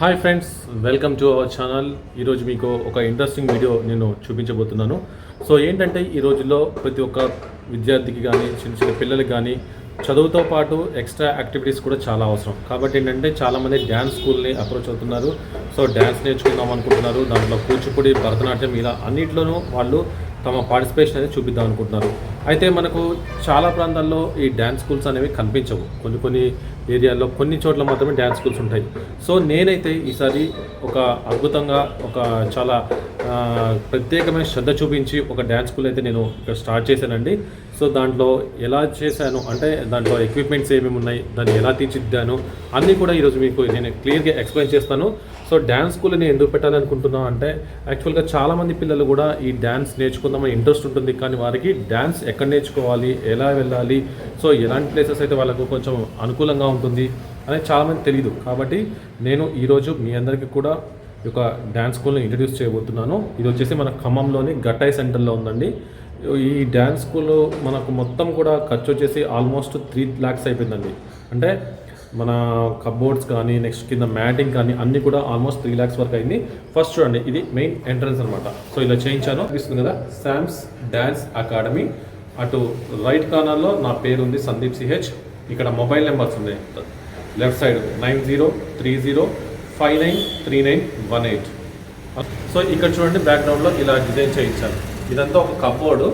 Hi friends welcome to our channel ఈరోజు మీకు ఒక ఇంట్రెస్టింగ్ వీడియో నేను చూపించబోతున్నాను. సో ఏంటంటే ఈ రోజుల్లో ప్రతి ఒక్క విద్యార్థికి కానీ చిన్న చిన్న పిల్లలకి కానీ చదువుతో పాటు ఎక్స్ట్రా యాక్టివిటీస్ కూడా చాలా అవసరం. కాబట్టి ఏంటంటే చాలామంది డ్యాన్స్ స్కూల్ని అప్రోచ్ అవుతున్నారు. సో డ్యాన్స్ నేర్చుకుందాం అనుకుంటున్నారు. దాంట్లో కూచిపూడి భరతనాట్యం ఇలా అన్నిట్లోనూ వాళ్ళు తమ పార్టిసిపేషన్ అనేది చూపిద్దాం అనుకుంటున్నారు. అయితే మనకు చాలా ప్రాంతాల్లో ఈ డ్యాన్స్ స్కూల్స్ అనేవి కనిపించవు. కొన్ని కొన్ని ఏరియాల్లో కొన్ని చోట్ల మాత్రమే డ్యాన్స్ స్కూల్స్ ఉంటాయి. సో నేనైతే ఈసారి ఒక అద్భుతంగా ఒక చాలా ప్రత్యేకమైన శ్రద్ధ చూపించి ఒక డ్యాన్స్ స్కూల్ అయితే నేను ఇక్కడ స్టార్ట్ చేశానండి. సో దాంట్లో ఎలా చేశాను? అంటే దాంట్లో ఎక్విప్మెంట్స్ ఏమేమి ఉన్నాయి? దాన్ని ఎలా తీర్చిద్దాను అన్నీ కూడా ఈరోజు మీకు నేను క్లియర్గా ఎక్స్ప్లెయిన్ చేస్తాను. సో డ్యాన్స్ స్కూల్ నేను ఎందుకు పెట్టాలనుకుంటున్నాను అంటే యాక్చువల్గా చాలామంది పిల్లలు కూడా ఈ డ్యాన్స్ నేర్చుకుందామని ఇంట్రెస్ట్ ఉంటుంది. కానీ వారికి డ్యాన్స్ ఎక్కడ నేర్చుకోవాలి? ఎలా వెళ్ళాలి? సో ఎలాంటి ప్లేసెస్ అయితే వాళ్ళకు కొంచెం అనుకూలంగా ఉంటుంది అనేది చాలామంది తెలియదు కాబట్టి నేను ఈరోజు మీ అందరికీ కూడా ఈ యొక్క డ్యాన్స్ స్కూల్ని ఇంట్రడ్యూస్ చేయబోతున్నాను. ఇది వచ్చేసి మన ఖమ్మంలోని గట్టాయి సెంటర్లో ఉందండి. ఈ డ్యాన్స్ స్కూల్ మనకు మొత్తం కూడా ఖర్చు వచ్చేసి ఆల్మోస్ట్ త్రీ ల్యాక్స్ అయిపోయిందండి. అంటే మన కబోర్డ్స్ కానీ నెక్స్ట్ కింద మ్యాటింగ్ కానీ అన్నీ కూడా ఆల్మోస్ట్ త్రీ ల్యాక్స్ వరకు అయింది. ఫస్ట్ చూడండి ఇది మెయిన్ ఎంట్రన్స్ అనమాట సో ఇలా చేయించాను. అనిపిస్తుంది కదా? శామ్స్ డ్యాన్స్ అకాడమీ అటు రైట్ కార్నర్లో నా పేరు ఉంది సందీప్ సిహెచ్ ఇక్కడ మొబైల్ నెంబర్స్ ఉన్నాయి. Left side nine zero three zero five nine three nine one eight so ఇక్కడ చూడండి బ్యాక్గ్రౌండ్లో ఇలా డిజైన్ చేయించాను. ఇదంతా ఒక కబోర్డు.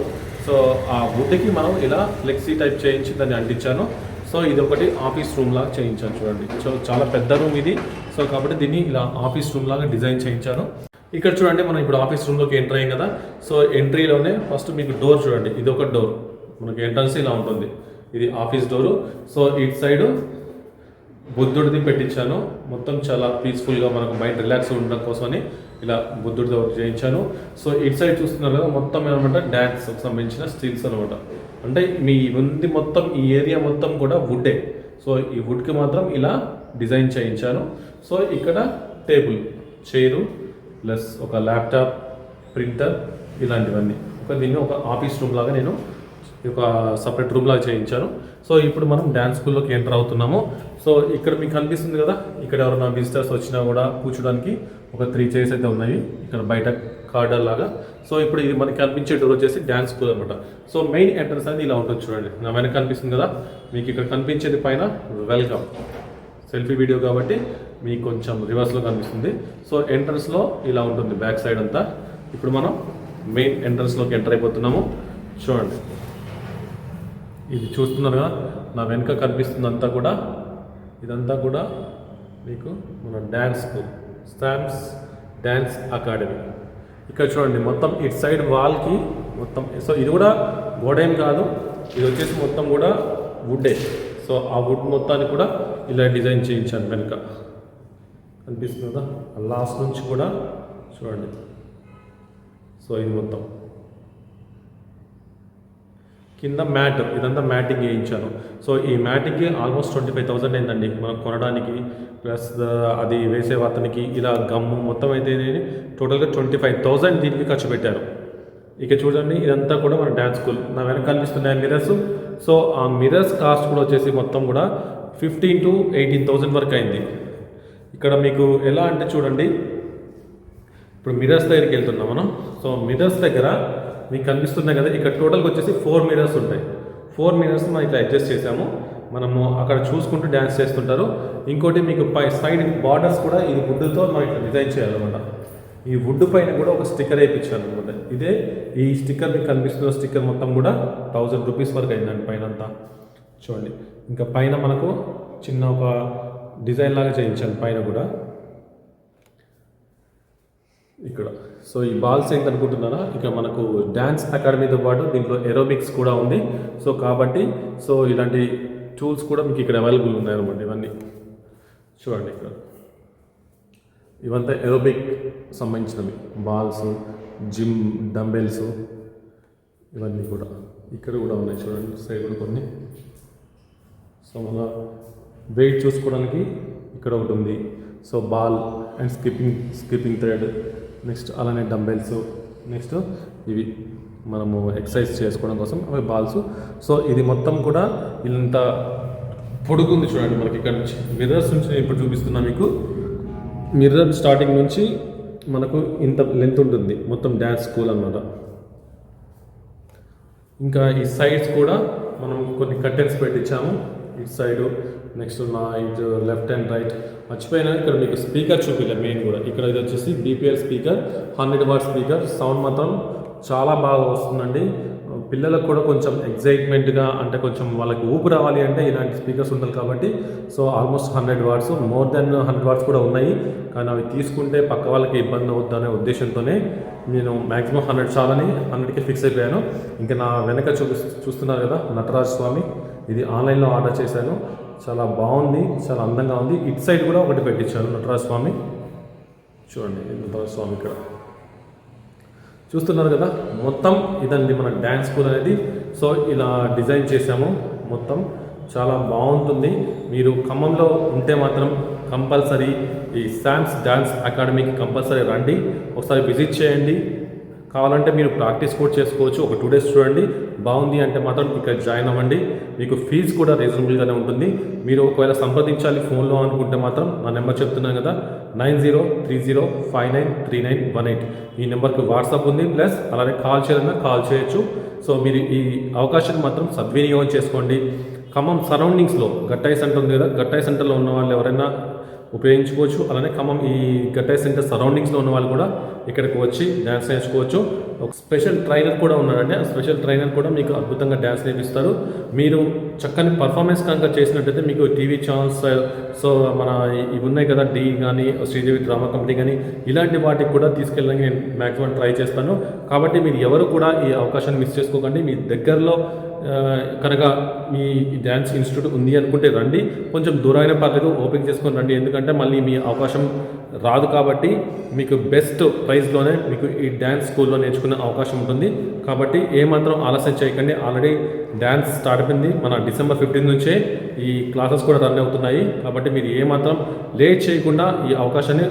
సో ఆ వుడ్కి మనం ఇలా ఫ్లెక్సీ టైప్ చేయించి దాన్ని అంటించాను. సో ఇది ఒకటి ఆఫీస్ రూమ్ లాగా చేయించాను చూడండి. సో చాలా పెద్ద రూమ్ ఇది. సో కాబట్టి దీన్ని ఇలా ఆఫీస్ రూమ్ లాగా డిజైన్ చేయించాను. ఇక్కడ చూడండి మనం ఇప్పుడు ఆఫీస్ రూమ్లోకి ఎంటర్ అయ్యాం కదా. సో ఎంట్రీలోనే ఫస్ట్ మీకు డోర్ చూడండి. ఇది ఒక డోర్. మనకి ఎంట్రన్స్ ఇలా ఉంటుంది. ఇది ఆఫీస్ డోరు. సో ఇటు సైడు బుద్ధుడిది పెట్టించాను. మొత్తం చాలా పీస్ఫుల్గా మనకు మైండ్ రిలాక్స్ ఉండడం కోసమని ఇలా బుద్ధుడితో ఒకటి చేయించాను. సో ఇటు సైడ్ చూస్తున్నారు కదా మొత్తం ఏమన్నమాట? డ్యాన్స్ సంబంధించిన స్టీల్స్ అనమాట అంటే మీ ఉంది మొత్తం ఈ ఏరియా మొత్తం కూడా వుడ్డే సో ఈ వుడ్కి మాత్రం ఇలా డిజైన్ చేయించాను. సో ఇక్కడ టేబుల్ చైరు ప్లస్ ఒక ల్యాప్టాప్ ప్రింటర్ ఇలాంటివన్నీ. ఒక దీన్ని ఒక ఆఫీస్ రూమ్ లాగా నేను ఒక సపరేట్ రూమ్ లాగా చేయించాను. సో ఇప్పుడు మనం డ్యాన్స్ స్కూల్లోకి ఎంటర్ అవుతున్నాము. సో ఇక్కడ మీకు కనిపిస్తుంది కదా ఇక్కడ ఎవరైనా విజిటర్స్ వచ్చినా కూడా కూర్చోడానికి ఒక త్రీ చైర్స్ అయితే ఉన్నాయి ఇక్కడ బయట కార్డర్ లాగా. సో ఇప్పుడు ఇది మనకి కనిపించే డోర్ వచ్చేసి డ్యాన్స్ స్కూల్ అనమాట సో మెయిన్ ఎంట్రన్స్ అనేది ఇలా ఉంటుంది చూడండి. నా వెనక కనిపిస్తుంది కదా మీకు ఇక్కడ కనిపించేది పైన వెల్కమ్ సెల్ఫీ వీడియో కాబట్టి మీకు కొంచెం రివర్స్లో కనిపిస్తుంది. సో ఎంట్రన్స్లో ఇలా ఉంటుంది బ్యాక్ సైడ్ అంతా. ఇప్పుడు మనం మెయిన్ ఎంట్రన్స్లోకి ఎంటర్ అయిపోతున్నాము. చూడండి. ఇది చూస్తున్నారు కదా నా వెనుక కనిపిస్తుందంతా కూడా ఇదంతా కూడా మీకు మన dance school stamps dance academy ఇక్కడ చూడండి మొత్తం ఇటు సైడ్ వాల్కి మొత్తం సో ఇది కూడా గోడ ఏం కాదు ఇది వచ్చేసి మొత్తం కూడా వుడ్డే సో ఆ వుడ్ మొత్తాన్ని కూడా ఇలా డిజైన్ చేయించాను వెనుక. కనిపిస్తుంది? కదా లాస్ట్ నుంచి కూడా చూడండి. సో ఇది మొత్తం. కింద మ్యాట్ ఇదంతా మ్యాటింగ్ వేయించాను. సో ఈ మ్యాటింగ్కి ఆల్మోస్ట్ ట్వంటీ ఫైవ్ థౌసండ్ అయిందండి. మనం కొనడానికి ప్లస్ అది వేసే అతనికి ఇలా గమ్ము మొత్తం అయితే టోటల్గా ట్వంటీ ఫైవ్ థౌసండ్ దీనికి ఖర్చు పెట్టారు. ఇక చూడండి ఇదంతా కూడా మన డ్యాన్స్ స్కూల్. నా వెనక కనిపిస్తున్నాయి మిరర్స్ సో ఆ మిరర్స్ కాస్ట్ కూడా వచ్చేసి మొత్తం కూడా ఫిఫ్టీన్ టు ఎయిటీన్ థౌసండ్ వరకు అయింది. ఇక్కడ మీకు ఎలా అంటే చూడండి ఇప్పుడు మిరర్స్ దగ్గరికి వెళ్తున్నాం మనం. సో మిరర్స్ దగ్గర మీకు కనిపిస్తున్నాయి కదా ఇక్కడ టోటల్గా వచ్చేసి ఫోర్ మిరర్స్ ఉంటాయి. ఫోర్ మిరర్స్ మనం ఇట్లా అడ్జస్ట్ చేసాము. మనము అక్కడ చూసుకుంటూ డ్యాన్స్ చేస్తుంటారు. ఇంకోటి మీకు పై సైడ్ బార్డర్స్ కూడా ఇది వుడ్తో మనం ఇట్లా డిజైన్ చేయాలన్నమాట. ఈ వుడ్ పైన కూడా ఒక స్టిక్కర్ వేయించాను అనమాట ఇదే ఈ స్టిక్కర్ మీకు కనిపిస్తున్న స్టిక్కర్ మొత్తం కూడా థౌజండ్ రూపీస్ వరకు అయిందండి పైన అంతా చూడండి. ఇంకా పైన మనకు చిన్న ఒక డిజైన్ లాగా చేయించాను పైన కూడా. ఇక్కడ. సో ఈ బాల్స్ ఏంటి అనుకుంటున్నారా? ఇక మనకు డ్యాన్స్ అకాడమీతో పాటు దీంట్లో ఎరోబిక్స్ కూడా ఉంది. సో కాబట్టి సో ఇలాంటి టూల్స్ కూడా మీకు ఇక్కడ అవైలబుల్ ఉన్నాయన్నమాట ఇవన్నీ. చూడండి ఇక్కడ. ఇవంతా ఎరోబిక్ సంబంధించినవి. బాల్స్ జిమ్ డంబెల్స్ ఇవన్నీ కూడా. ఇక్కడ కూడా ఉన్నాయి చూడండి సైడ్ కూడా కొన్ని. సో మన వెయిట్ చూసుకోవడానికి ఇక్కడ ఒకటి ఉంది. So ball and skipping skipping thread next అలానే డంబెల్స్ నెక్స్ట్ ఇవి మనము ఎక్సర్సైజ్ చేసుకోవడం కోసం అవి బాల్స్ సో ఇది మొత్తం కూడా ఇంత పొడుగుంది చూడండి మనకి ఇక్కడ నుంచి. మిర్రర్స్ నుంచి నేను ఇప్పుడు చూపిస్తున్నా మీకు. మిర్రర్ స్టార్టింగ్ నుంచి మనకు ఇంత లెంత్ ఉంటుంది. మొత్తం డ్యాన్స్ స్కూల్ అన్నమాట. ఇంకా ఈ సైడ్స్ కూడా మనం కొన్ని కర్టెన్స్ పెట్టించాము. ఇటు సైడు నెక్స్ట్ నా ఇటు లెఫ్ట్ అండ్ రైట్ మర్చిపోయినా? ఇక్కడ మీకు స్పీకర్ చూపించలేదు మెయిన్ కూడా. ఇక్కడ ఇది వచ్చేసి BPL speaker hundred watt speaker sound మాత్రం చాలా బాగా వస్తుందండి. పిల్లలకు కూడా కొంచెం ఎగ్జైట్మెంట్గా అంటే కొంచెం వాళ్ళకి ఊపు రావాలి అంటే ఇలాంటి స్పీకర్స్ ఉండాలి కాబట్టి so almost hundred watts more than hundred watts కూడా ఉన్నాయి. కానీ అవి తీసుకుంటే పక్క వాళ్ళకి ఇబ్బంది అవుద్దు అనే ఉద్దేశంతోనే నేను మ్యాక్సిమం హండ్రెడ్ చాలని హండ్రెడ్కి ఫిక్స్ అయిపోయాను. ఇంకా నా వెనక చూపి చూస్తున్నారు కదా నటరాజ స్వామి. ఇది ఆన్లైన్లో ఆర్డర్ చేశాను. చాలా బాగుంది చాలా అందంగా ఉంది. ఇటు సైడ్ కూడా ఒకటి పెట్టించాను నటరాజ స్వామి చూడండి ఇది నటరాజ స్వామి ఇక్కడ. చూస్తున్నారు కదా మొత్తం ఇదండి మన డ్యాన్స్ స్కూల్ అనేది. సో ఇలా డిజైన్ చేసాము మొత్తం. చాలా బాగుంటుంది. మీరు ఖమ్మంలో ఉంటే మాత్రం కంపల్సరీ ఈ శామ్స్ డ్యాన్స్ అకాడమీకి కంపల్సరీ రండి. ఒకసారి విజిట్ చేయండి. కావాలంటే మీరు ప్రాక్టీస్ కూడా చేసుకోవచ్చు. ఒక టూ డేస్ చూడండి. బాగుంది అంటే మాత్రం ఇక్కడ జాయిన్ అవ్వండి. మీకు ఫీజు కూడా రీజనబుల్గానే ఉంటుంది. మీరు ఒకవేళ సంప్రదించాలి ఫోన్లో అనుకుంటే మాత్రం నా నెంబర్ చెప్తున్నాను కదా. Nine zero three zero five nine three nine one eight. ఈ నెంబర్కి వాట్సాప్ ఉంది. ప్లస్ అలానే కాల్ చేయాలన్నా కాల్ చేయొచ్చు. సో మీరు ఈ అవకాశాన్ని మాత్రం సద్వినియోగం చేసుకోండి. ఖమ్మం సరౌండింగ్స్లో గట్టాయి సెంటర్ ఉంది కదా. గట్టాయి సెంటర్లో ఉన్న వాళ్ళు ఎవరైనా ఉపయోగించుకోవచ్చు. అలానే ఖమ్మం ఈ గట్టాయి సెంటర్ సరౌండింగ్స్లో ఉన్న వాళ్ళు కూడా ఇక్కడికి వచ్చి డ్యాన్స్ నేర్చుకోవచ్చు. ఒక స్పెషల్ ట్రైనర్ కూడా ఉన్నారండి. ఆ స్పెషల్ ట్రైనర్ కూడా మీకు అద్భుతంగా డ్యాన్స్ నేర్పిస్తారు. మీరు చక్కని పర్ఫార్మెన్స్ కనుక చేసినట్టయితే మీకు టీవీ ఛానల్స్ సో మన ఇవి ఉన్నాయి కదా డీ కానీ శ్రీదేవి డ్రామా కంపెనీ కానీ ఇలాంటి వాటికి కూడా తీసుకెళ్ళడానికి నేను మ్యాక్సిమం ట్రై చేస్తాను. కాబట్టి మీరు ఎవరు కూడా ఈ అవకాశాన్ని మిస్ చేసుకోకండి. మీ దగ్గరలో కనుక మీ డ్యాన్స్ ఇన్స్టిట్యూట్ ఉంది అనుకుంటే రండి. కొంచెం దూరమైన పర్లేదు ఓపెన్ చేసుకొని రండి. ఎందుకంటే మళ్ళీ మీ అవకాశం రాదు కాబట్టి మీకు బెస్ట్ ప్రైస్లోనే మీకు ఈ డ్యాన్స్ స్కూల్లో నేర్చుకునే అవకాశం ఉంటుంది. కాబట్టి ఏమాత్రం ఆలస్యం చేయకండి. ఆల్రెడీ డ్యాన్స్ స్టార్ట్ అయిపోయింది. మన డిసెంబర్ ఫిఫ్టీన్ నుంచే ఈ క్లాసెస్ కూడా రన్ అవుతున్నాయి. కాబట్టి మీరు ఏమాత్రం లేట్ చేయకుండా ఈ అవకాశాన్ని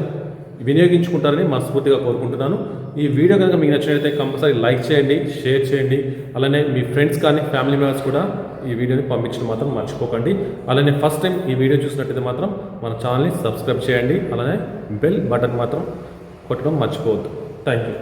వినియోగించుకుంటారని మనస్ఫూర్తిగా కోరుకుంటున్నాను. ఈ వీడియో కనుక మీకు నచ్చినట్లయితే కంపల్సరీ లైక్ చేయండి షేర్ చేయండి. అలానే మీ ఫ్రెండ్స్ కానీ ఫ్యామిలీ మెంబర్స్ కూడా ఈ వీడియోని పంపించడం మాత్రం మర్చిపోకండి. అలానే ఫస్ట్ టైం ఈ వీడియో చూసినట్టయితే మాత్రం మన ఛానల్ని సబ్స్క్రైబ్ చేయండి. అలానే బెల్ బటన్ మాత్రం కొట్టడం మర్చిపోవద్దు. Thank you